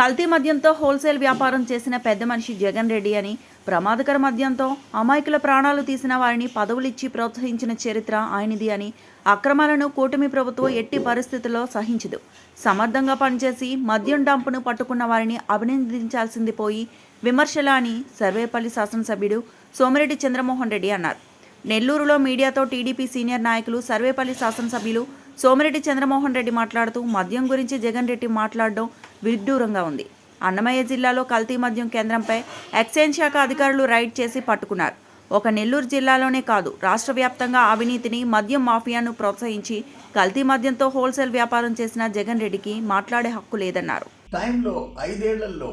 కల్తీ మద్యంతో హోల్సేల్ వ్యాపారం చేసిన పెద్ద మనిషి జగన్ రెడ్డి అని ప్రమాదకర మద్యంతో అమాయకుల ప్రాణాలు తీసిన వారిని పదవులిచ్చి ప్రోత్సహించిన చరిత్ర ఆయనది అని అక్రమాలను కూటమి ప్రభుత్వం ఎట్టి పరిస్థితుల్లో సహించదు. సమర్థంగా పనిచేసి మద్యం డంపును పట్టుకున్న వారిని అభినందించాల్సింది పోయి విమర్శల అని సర్వేపల్లి శాసనసభ్యుడు సోమిరెడ్డి చంద్రమోహన్ రెడ్డి అన్నారు. నెల్లూరులో మీడియాతో టీడీపీ సీనియర్ నాయకులు సర్వేపల్లి శాసనసభ్యులు సోమిరెడ్డి చంద్రమోహన్ రెడ్డి మాట్లాడుతూ మద్యం గురించి జగన్ రెడ్డి మాట్లాడడం విడ్డూరంగా ఉంది. అన్నమయ్య జిల్లాలో కల్తీ మద్యం కేంద్రంపై ఎక్సైజ్ శాఖ అధికారులు రైడ్ చేసి పట్టుకున్నారు. ఒక నెల్లూరు జిల్లాలోనే కాదు రాష్ట్ర వ్యాప్తంగా అవినీతిని మద్యం మాఫియాను ప్రోత్సహించి కల్తీ మద్యంతో హోల్సేల్ వ్యాపారం చేసిన జగన్ రెడ్డికి మాట్లాడే హక్కు లేదన్నారు. టైంలో ఐదేళ్ళలో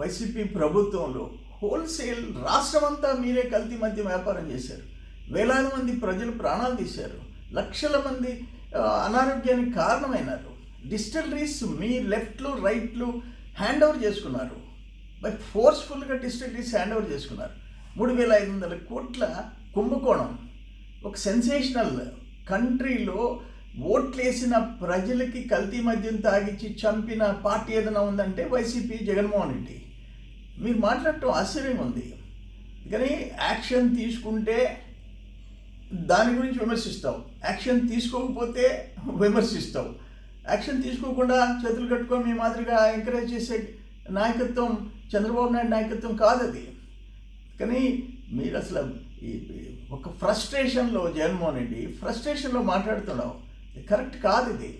వైసీపీ ప్రభుత్వంలో హోల్సేల్ రాష్ట్రమంతా మీరే కల్తీ మద్యం వ్యాపారం చేశారు. వేలాది మంది ప్రజలు ప్రాణాలు తీశారు. లక్షల మంది అనారోగ్యానికి కారణమైనారు. డిస్టిలరీస్ మీ లెఫ్ట్లు రైట్లు హ్యాండ్ ఓవర్ చేసుకున్నారు. బై ఫోర్స్ఫుల్గా డిస్టిలరీస్ హ్యాండ్ ఓవర్ చేసుకున్నారు. మూడు వేల ఐదు వందల కోట్ల కుంభకోణం. ఒక సెన్సేషనల్ కంట్రీలో ఓట్లేసిన ప్రజలకి కల్తీ మద్యం తాగిచ్చి చంపిన పార్టీ ఏదైనా ఉందంటే వైసీపీ జగన్మోహన్ రెడ్డి. మీరు మాట్లాడటం ఆశ్చర్యం ఉంది. కానీ యాక్షన్ తీసుకుంటే దాని గురించి విమర్శిస్తావు యాక్షన్ తీసుకోకపోతే విమర్శిస్తావు యాక్షన్ తీసుకోకుండా చేతులు కట్టుకొని మీ మాదిరిగా ఎంకరేజ్ చేసే నాయకత్వం చంద్రబాబు నాయుడు నాయకత్వం కాదు అది. కానీ మీరు అసలు ఈ ఒక ఫ్రస్ట్రేషన్లో జగన్మోహన్ రెడ్డి ఫ్రస్ట్రేషన్లో మాట్లాడుతున్నావు. ఇది కరెక్ట్ కాదు ఇది.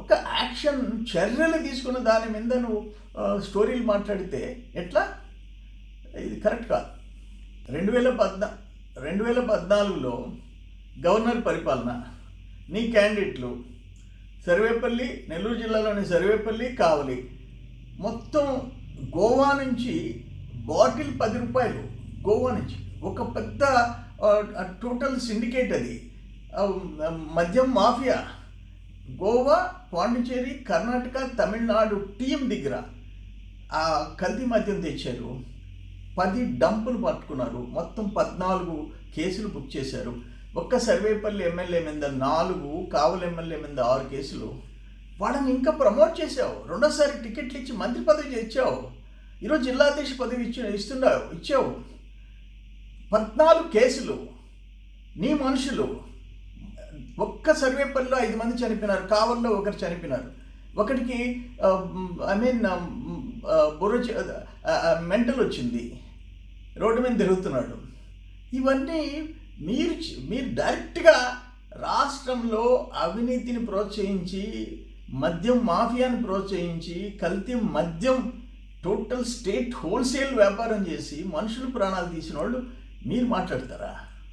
ఒక యాక్షన్ చర్యలు తీసుకున్న దాని మీద నువ్వు స్టోరీలు మాట్లాడితే ఎట్లా? ఇది కరెక్ట్ కాదు. రెండు వేల పద్నా రెండు వేల పద్నాలుగులో గవర్నర్ పరిపాలన నీ క్యాండిడేట్లు సర్వేపల్లి నెల్లూరు జిల్లాలోని సర్వేపల్లి కావలి మొత్తం గోవా నుంచి బాటిల్ పది రూపాయలు గోవా నుంచి. ఒక పెద్ద టోటల్ సిండికేట్ అది. మద్యం మాఫియా. గోవా పాండిచేరి కర్ణాటక తమిళనాడు టీం దగ్గర ఆ కల్తీ మద్యం తెచ్చారు. పది డంపులు పట్టుకున్నారు. మొత్తం పద్నాలుగు కేసులు బుక్ చేశారు. ఒక్క సర్వేపల్లి ఎమ్మెల్యే మీద నాలుగు కావలి ఎమ్మెల్యే మీద ఆరు కేసులు. వాళ్ళని ఇంకా ప్రమోట్ చేసావు రెండోసారి టికెట్లు ఇచ్చి మంత్రి పదవి ఇచ్చావు. ఈరోజు జిల్లాధ్యక్ష పదవి ఇచ్చి ఇస్తున్నావు ఇచ్చావు. పద్నాలుగు కేసులు. నీ మనుషులు. ఒక్క సర్వేపల్లిలో ఐదు మంది చనిపోయినారు. కావల్లో ఒకరు చనిపోయినారు. ఒకటికి ఐ మీన్ బుర్ర మెంటల్ వచ్చింది. రోడ్డు మీద తిరుగుతున్నాడు. ఇవన్నీ మీరు మీరు డైరెక్ట్గా రాష్ట్రంలో అవినీతిని ప్రోత్సహించి మద్యం మాఫియాని ప్రోత్సహించి కల్తీ మద్యం టోటల్ స్టేట్ హోల్సేల్ వ్యాపారం చేసి మనుషులు ప్రాణాలు తీసిన వాళ్ళు మీరు మాట్లాడతారా?